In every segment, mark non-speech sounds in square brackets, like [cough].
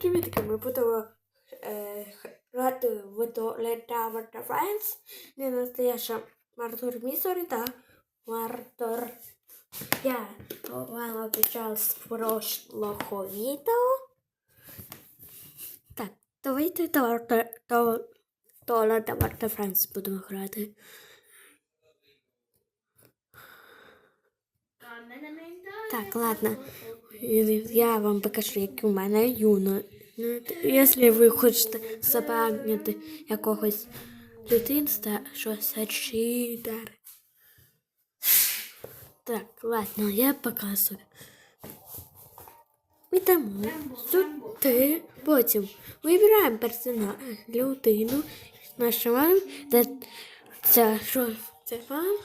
Привітки, ми будемо е, грати в Toilet Tower Defense. Не настояща Мартур Місорі та Мартур. Я вам обіцяв з прошлого відео. Так, давайте до Toilet Tower Defense будемо грати. Так, ладно. Я вам покажу, які у мене юно. Ну, Якщо ви хочете запам'ятати якогось дитинства, що це читер. Так, ладно, я показую. Йдемо сюди, потім вибираємо персонаж, людину, де це що це вам.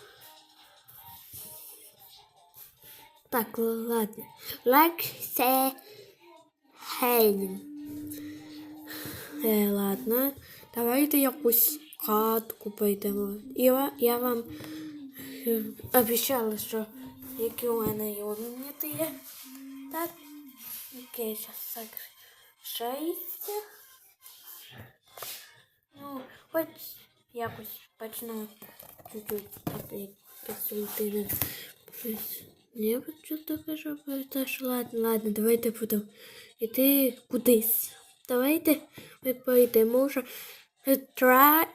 Так, ладно. Лайк це Хейн. Е, ладно. Давайте якусь катку пойдемо. І я вам е, обіцяла, що які у мене юніти є. Так. Окей, зараз так. Шесть. Ну, хоч якось почну чуть-чуть так як. Я хочу таке, щоб теж ладно, ладно, давайте будемо йти кудись. Давайте ми поїдемо вже тра...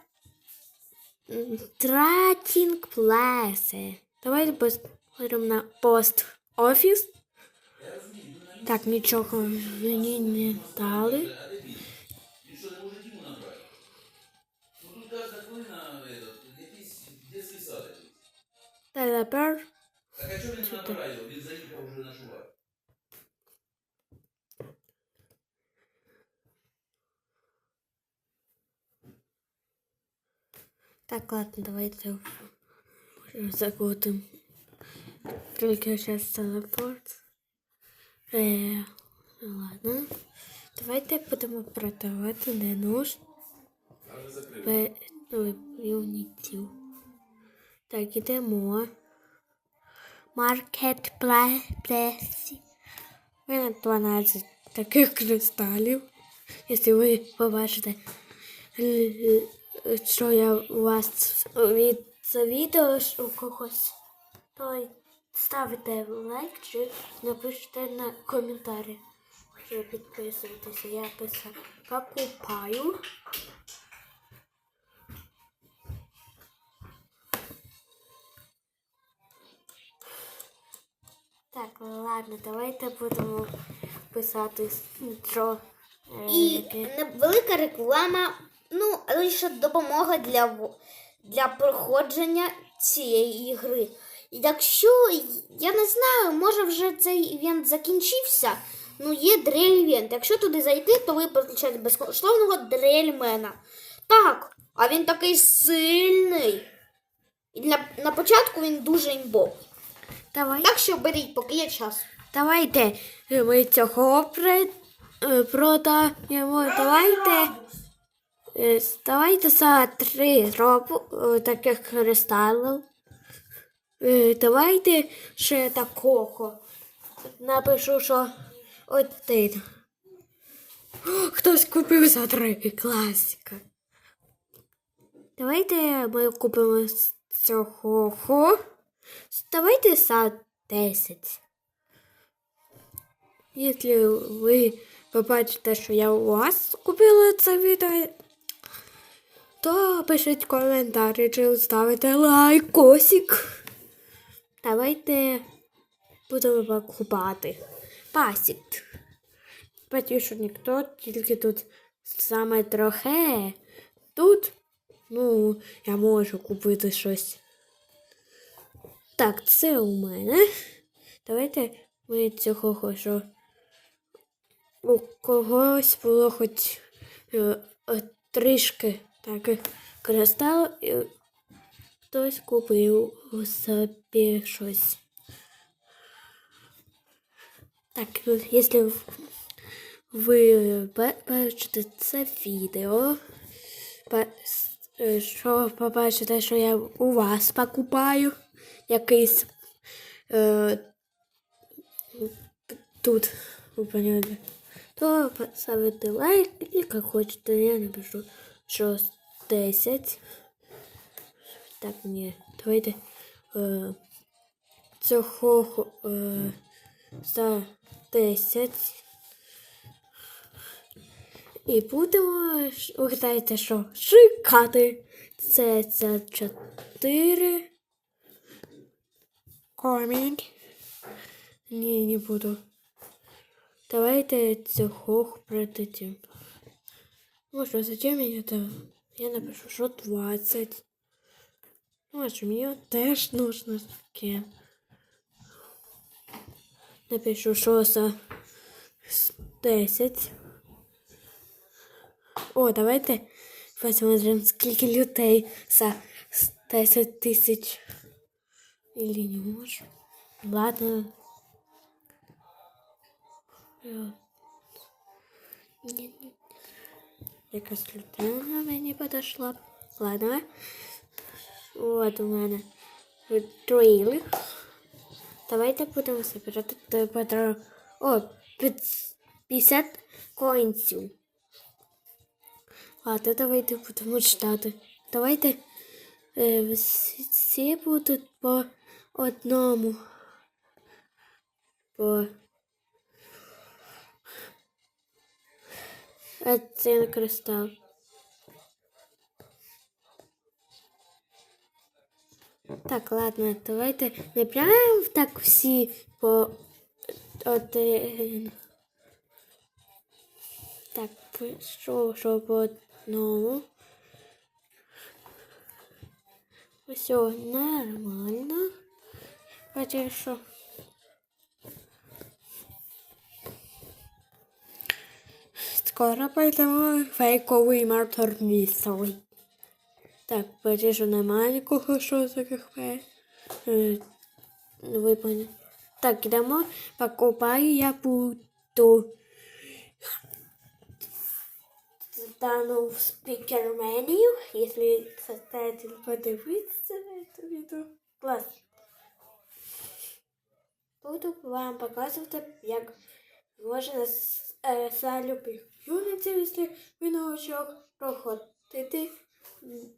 Тратінг плеси. Давайте посмотримо на пост офіс. Так, нічого мені не дали. Та тепер він заїхав вже на шувар. Так, ладно, давайте уже закутим. Только сейчас телепорт. Е, ладно. Давайте будемо продавати не нуж. Бе, ну. Так, ідемо. Маркетплейсі. У мене 12 таких кристалів. Якщо ви побачите, що я у вас від це відео у когось, то ставте лайк чи напишіть на коментарі. Чи підписуйтеся. Я писав покупаю. Так, ладно, давайте будемо писати, е, І невелика реклама, ну, лише допомога для, для проходження цієї ігри. І Якщо, я не знаю, може вже цей івент закінчився, ну є дрель-івент. Якщо туди зайти, то ви получаєте безкоштовного дрельмена. Так, а він такий сильний. І для, на початку він дуже імбов. Давай. Так що беріть, поки є час. Давайте е, ми цього при, е, продаємо. Давайте. е, Давайте за три робу е, таких кристалів. Е, Давайте ще такого. Напишу, що один. Хтось купив за три класика. Давайте ми купимо цього. Давайте за 10. Якщо ви побачите, що я у вас купила це відео, то пишіть коментарі чи ставите лайкосик. Давайте будемо покупати. Пасік. Що ніхто, тільки тут саме трохи. Тут, ну, я можу купити щось. Так, це у мене. Давайте ми цього хочу. У когось було хоч е, е, трішки таких кристал, і хтось купив собі щось. Так, ну, якщо ви ба- бачите це відео, е, що побачите, що я у вас покупаю якийсь е, тут, ви поняли, то поставити лайк і як хочете, я напишу, що 10. Так, ні, давайте е, цього е, за 10. І будемо, угадайте, що шукати. Це за 4. Комент. Ні, не буду. Давайте цього продадим. Може, зачем мені це? Я напишу, що 20. Може, мені теж нужно таке. Напишу, що за 10. О, давайте посмотрим, скільки людей за 10 тисяч. Или не можем. Ладно. Е, ні, ні. Якась людина мені подошла. Ладно. От у мене трейлер. Давайте будемо збирати до патро. О, 50 коінців. Ладно, давайте будемо читати. Давайте е, всі- всі будуть по одному. По це кристал. Так, ладно, давайте не прям так всі по один. Так, що, що по одному. Все нормально. Хоча що. Скоро пойдемо фейковий мартор місцевий. Так, бачиш, що немає нікого, що таких. Е, Ви поняли. Так, йдемо, покупаю, я буду. Стану в спікер меню, якщо создатель подивиться на це відео. Клас. Буду вам показувати, як можна е, за любих якщо ви проходити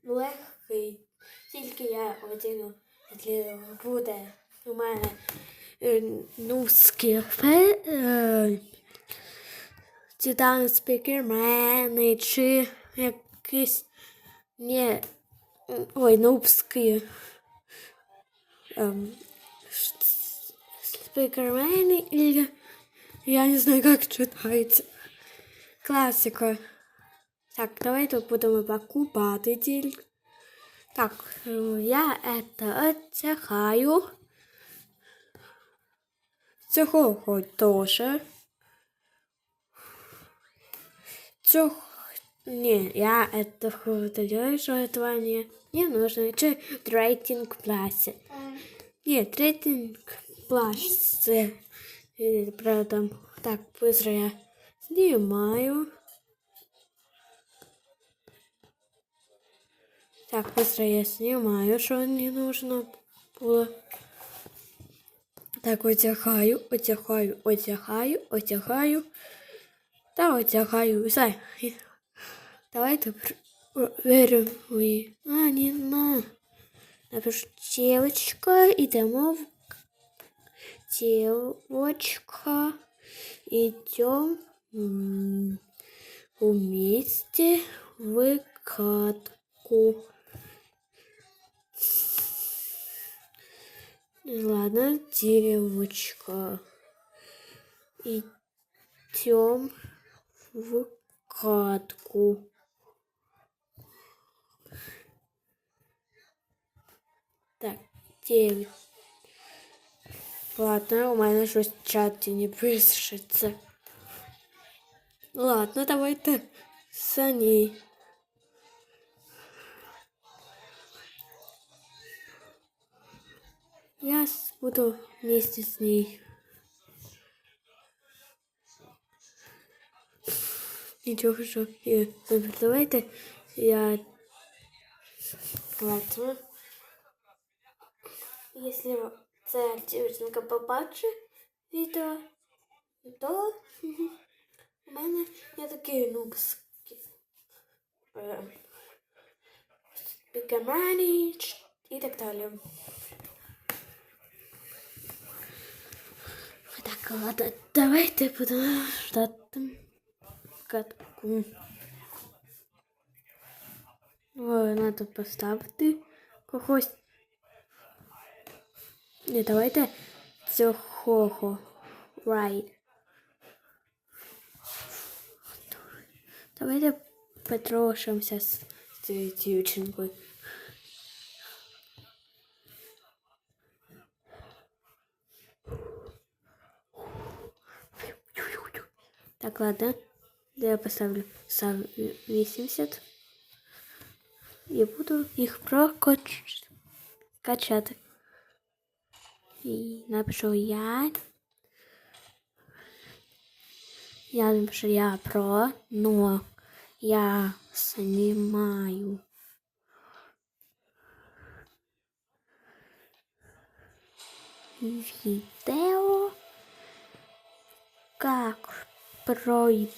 легкий. Тільки я одягну, буде у мене е, нузькі фе, е, Титан спікермени чи якісь не ой, нубські ем, спикермени или я не знаю, как читається. Класика. Так, давайте будемо покупати тільки. Так, е, я это отсяхаю. Цього хоч тоже. Цього... Не, я это удаляю, что этого не, не нужно. В рейтинг классе. Нет, рейтинг классе. Э, Правда, так, быстро я снимаю. Так, быстро я снимаю, что не нужно было. Так, одягаю, одягаю, одягаю, одягаю. Та одягаю. Все. Давайте пр- о, беремо. Ой. А, не на. Напишу девочка, идем в девочка, идем вместе в катку. Ладно, девочка. Идем в катку. Так, девять. Ладно, у мене щось в чаті не пишеться. Ладно, давайте ней. Я буду вместе с ней. Нічого, що я давайте я ладно. Якщо ця дівчинка побачить відео, то [laughs] У мене є такі нубські. Е, Пікамані і так далі. Так, ладно, давайте будемо ждати катку. Ой, треба поставити когось. Не, давайте цього. Right. Давайте потрошимося з цією дівчинкою. Так, ладно. Я поставлю сам 80. І буду їх прокачати. І напишу я. Я напишу я про, но я снимаю. Видео, как пройти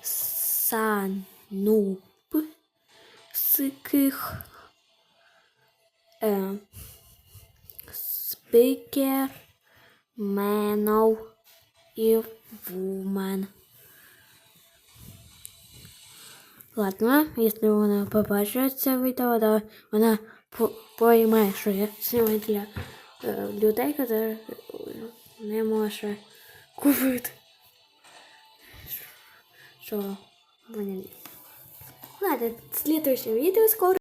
сануп сиких спікер менов і вумен. Ладно, якщо вона побачить це відео, то вона по- пойме, що я знімаю для е, людей, які не може купити. Що вони. Ладно, следующее видео скоро.